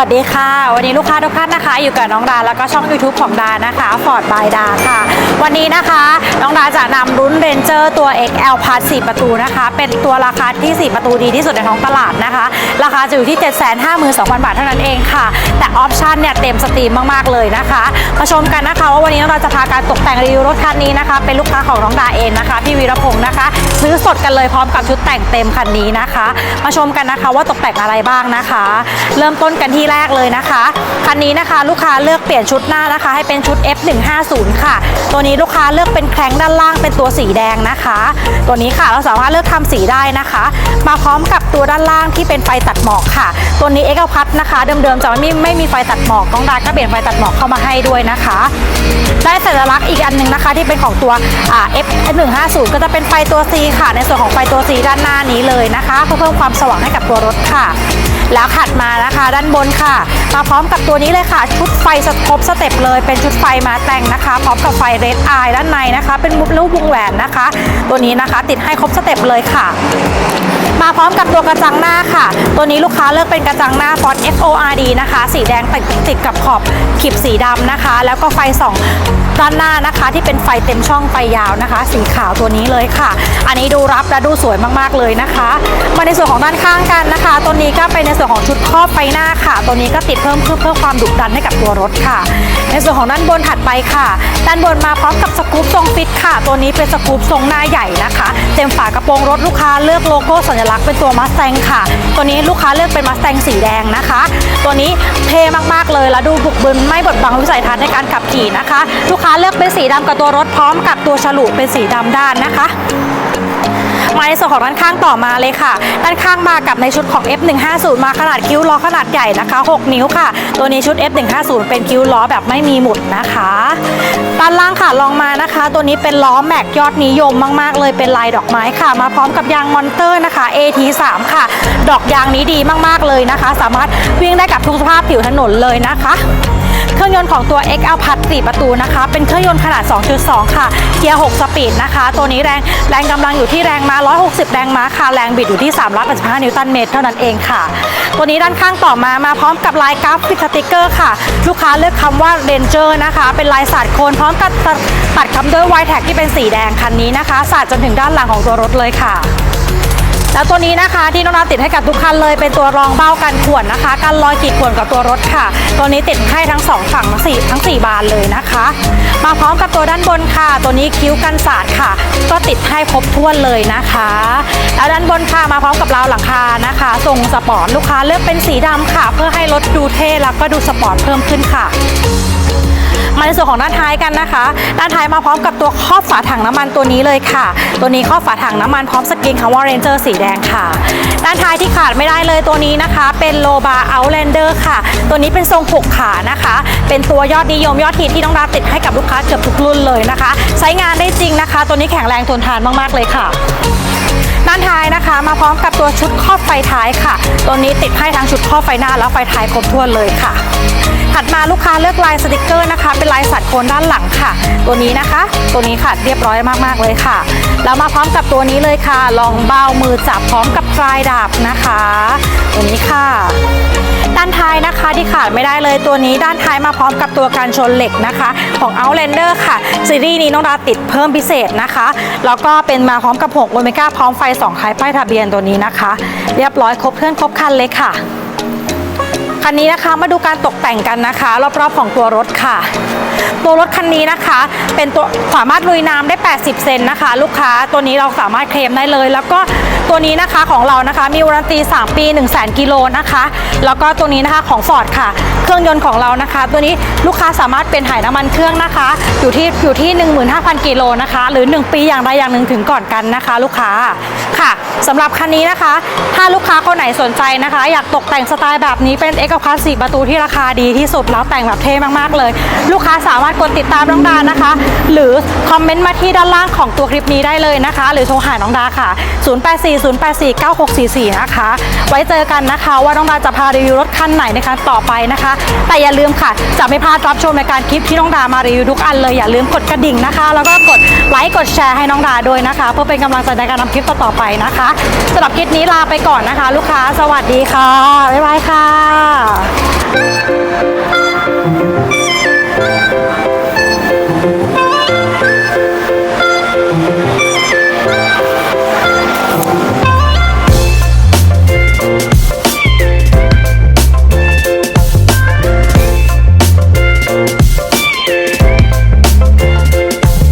วัสดีค่ะ วันนี้ลูกค้าทุกท่านนะคะ อยู่กับน้องดาแล้วก็ช่อง YouTube ของดานะคะ Ford by ดาค่ะ วันนี้นะคะน้องดาจะนำรุ่น Ranger ตัว XL Plus 4ประตูนะคะ เป็นตัวราคาที่ 4 ประตูดีที่สุดในท้องตลาดนะคะ ราคาจะอยู่ที่ 752,000 บาทเท่านั้นเองค่ะ แต่ออปชันเนี่ยเต็มสตรีมมากๆเลยนะคะมาชมกันนะคะว่าวันนี้น้องดาจะพาการตกแต่งรีวิวรถคันนี้นะคะ เป็นลูกค้าของน้องดาเองนะคะพี่วีรพงศ์นะคะ ซื้อสดกันเลยพร้อมกับชุดแต่งเต็มคันนี้นะคะ มาชมกันนะคะว่าตกแต่งอะไรบ้างนะคะ เริ่มต้นกันที่แรกเลยนะคะ คันนี้นะคะลูกค้าเลือกเปลี่ยนชุดหน้านะคะ ให้เป็นชุด F150 ค่ะ ตัวนี้ลูกค้าเลือกเป็นแครงด้านล่างเป็นตัวสีแดงนะคะ ตัวนี้ค่ะเราสามารถเลือกทำสีได้นะคะ มาพร้อมกับตัวด้านล่างที่เป็นไฟตัดหมอกค่ะ ตัวนี้เอ็กซ์พัทนะคะ เดิมๆจะไม่ไม่มีไฟตัดหมอกน้องดาก็เปลี่ยนไฟตัดหมอกเข้ามาให้ด้วยนะคะ ได้สัญลักษณ์อีกอันหนึงนะคะ ที่เป็นของตัว F150 ก็จะเป็นไฟตัว C ค่ะ ในส่วนของไฟตัว C ด้านหน้านี้เลยนะคะ เพื่อเพิ่มความสว่างให้กับตัวรถค่ะ แล้วถัดมานะคะด้านบนค่ะ มาพร้อมกับตัวนี้เลยค่ะ ชุดไฟสครบสเต็ปเลย เป็นชุดไฟมาแต่งนะคะ พร้อมกับไฟเรดอายด้านในนะคะ เป็นมุกลูกวงแหวนนะคะ ตัวนี้นะคะติดให้ครบสเต็ปเลยค่ะมาพร้อมกับตัวกระจังหน้าค่ะ ตัวนี้ลูกค้าเลือกเป็นกระจังหน้า Ford FORD นะคะ สีแดงติดติดกับขอบขีบสีดำนะคะ แล้วก็ไฟส่องด้านหน้านะคะที่เป็นไฟเต็มช่องไฟยาวนะคะ สีขาวตัวนี้เลยค่ะ อันนี้ดูรับและดูสวยมากๆเลยนะคะ มาในส่วนของด้านข้างกันนะคะ ตัวนี้ก็เป็นในส่วนของชุดครอบไฟหน้าค่ะ ตัวนี้ก็ติดเพิ่มเพื่อเพื่อความดุดันให้กับตัวรถค่ะ ในส่วนของด้านบนถัดไปค่ะ ด้านบนมาพร้อมกับสกู๊ปทรงฟิตค่ะ ตัวนี้เป็นสกู๊ปทรงหน้าใหญ่นะคะ เต็มฝากระโปรงรถลูกค้าเลือกโลโก้สัญลักษณ์เป็นตัวมัส t ตงค่ะ ตัวนี้ลูกค้าเลือกเป็นมัส t ตงสีแดงนะคะ ตัวนี้เท่มากๆเลยแล้วดูบุกบึนไม่บดบังวิสัยทัศน์ในการขับขี่นะคะ ลูกค้าเลือกเป็นสีดำกับตัวรถพร้อมกับตัวฉลุเป็นสีดำด้านนะคะมาในส่วนของด้านข้างต่อมาเลยค่ะ ด้านข้างมากับในชุดของ F150 มาขนาดคิ้วล้อขนาดใหญ่นะคะ 6 นิ้วค่ะ ตัวนี้ชุด F150 เป็นคิ้วล้อแบบไม่มีหมุดนะคะด้านล่างค่ะลองมานะคะ ตัวนี้เป็นล้อแม็กยอดนิยมมากๆ เลยเป็นลายดอกไม้ค่ะ มาพร้อมกับยางมอนเตอร์นะคะ AT3 ค่ะ ดอกยางนี้ดีมากๆเลยนะคะ สามารถวิ่งได้กับทุกสภาพผิวถนนเลยนะคะ เครื่องยนต์ของตัว XL พัด4ประตูนะคะ เป็นเครื่องยนต์ขนาด 2.2 ค่ะ เกียร์ 6 สปีดนะคะ ตัวนี้แรงแรงกำลังอยู่ที่แรงม้า 160 แรงม้าค่ะ แรงบิดอยู่ที่ 385 นิวตันเมตรเท่านั้นเองค่ะ ตัวนี้ด้านข้างต่อมามาพร้อมกับลายกราฟิกสติกเกอร์ค่ะ ลูกค้าเลือกคำว่า Ranger นะคะ เป็นลายสาดโคนพร้อมกับตัดตัดคำด้วยไวแท็กที่เป็นสีแดงคันนี้นะคะสาดจนถึงด้านหลังของตัวรถเลยค่ะ แล้วตัวนี้นะคะที่น้องนาติดให้กับทุกคันเลยเป็นตัวรองเบ้ากันข่วนนะคะกันรอยขีดข่วนกับตัวรถค่ะ ตัวนี้ติดให้ทั้งสองฝั่งทั้งสี่ทั้งสี่บานเลยนะคะ มาพร้อมกับตัวด้านบนค่ะ ตัวนี้คิ้วกันสาดค่ะ ก็ติดให้ครบถ้วนเลยนะคะ แล้วด้านบนค่ะมาพร้อมกับราวหลังคานะคะทรงสปอร์ตลูกค้าเลือกเป็นสีดำค่ะ เพื่อให้รถดูเท่แล้วก็ดูสปอร์ตเพิ่มขึ้นค่ะ มาในส่วนของด้านท้ายกันนะคะ ด้านท้ายมาพร้อมกับตัวครอบฝาถังน้ำมันตัวนี้เลยค่ะ ตัวนี้ครอบฝาถังน้ำมันพร้อมสกรีนคำว่า Ranger สีแดงค่ะ ด้านท้ายที่ขาดไม่ได้เลยตัวนี้นะคะ เป็นโลบา Outlander ค่ะ ตัวนี้เป็นทรงหกขานะคะ เป็นตัวยอดนิยมยอดฮิตที่น้องดาติดให้กับลูกค้าเกือบทุกรุ่นเลยนะคะ ใช้งานได้จริงนะคะ ตัวนี้แข็งแรงทนทานมากๆเลยค่ะด้านท้ายนะคะ มาพร้อมกับตัวชุดครอบไฟท้ายค่ะ ตัวนี้ติดให้ทั้งชุดครอบไฟหน้าแล้วไฟท้ายครบถ้วนเลยค่ะ ถัดมาลูกค้าเลือกลายสติกเกอร์นะคะ เป็นลายสัตว์โคนด้านหลังค่ะ ตัวนี้นะคะ ตัวนี้ค่ะเรียบร้อยมากๆเลยค่ะแล้วมาพร้อมกับตัวนี้เลยค่ะ ลองเบามือจับพร้อมกับปลายดาบนะคะ ตัวนี้ค่ะ ด้านท้ายนะคะที่ขาดไม่ได้เลยตัวนี้ด้านท้ายมาพร้อมกับตัวการชนเหล็กนะคะ ของ Outlander ค่ะ ซีรีส์นี้น้องดาติดเพิ่มพิเศษนะคะแล้วก็เป็นมาพร้อมกับ6โอเมก้าพร้อมไฟ2คายป้ายทะเบียนตัวนี้นะคะ เรียบร้อยครบเครื่องครบคันเลยค่ะ คันนี้นะคะมาดูการตกแต่งกันนะคะ รอบๆของตัวรถค่ะ ตัวรถคันนี้นะคะ เป็นตัวสามารถลุยน้ำได้ 80 เซนนะคะ ลูกค้าตัวนี้เราสามารถเคลมได้เลย แล้วก็ตัวนี้นะคะของเรานะคะ มีวารันตี 3 ปี 1 0 0 0 0 0กิโลนะคะ แล้วก็ตัวนี้นะคะของฟอร์ดค่ะ เครื่องยนต์ของเรานะคะ ตัวนี้ลูกค้าสามารถเป็นถ่ายน้ำมันเครื่องนะคะ อยู่ที่อยู่ที่ 15,000 กิโลนะคะ หรือ 1 ปีอย่างใดอย่างหนึ่งถึงก่อนกันนะคะ ลูกค้าค่ะสำหรับคันนี้นะคะ ถ้าลูกค้าคนไหนสนใจนะคะ อยากตกแต่งสไตล์แบบนี้เป็นเอกพัสสี่ประตูที่ราคาดีที่สุดแล้วแต่งแบบเท่มากๆเลย ลูกค้าสามารถกดติดตามน้องดานะคะ หรือคอมเมนต์มาที่ด้านล่างของตัวคลิปนี้ได้เลยนะคะ หรือโทรหาน้องดาค่ะ 0840849644 นะคะ ไว้เจอกันนะคะว่าน้องดาจะพารีวิวรถคันไหนในะคะต่อไปนะคะแต่อย่าลืมค่ะ จะไม่พลาดรับชมในการคลิปที่น้องดามารีวิวทุกอันเลยอย่าลืมกดกระดิ่งนะคะ แล้วก็กดไลค์กดแชร์ให้น้องดาด้วยนะคะ เพื่อเป็นกำลังใจในการทำคลิปต่อๆไปนะคะสำหรับคลิปนี้ลาไปก่อนนะคะ ลูกค้าสวัสดีค่ะบ๊ายบายค่ะ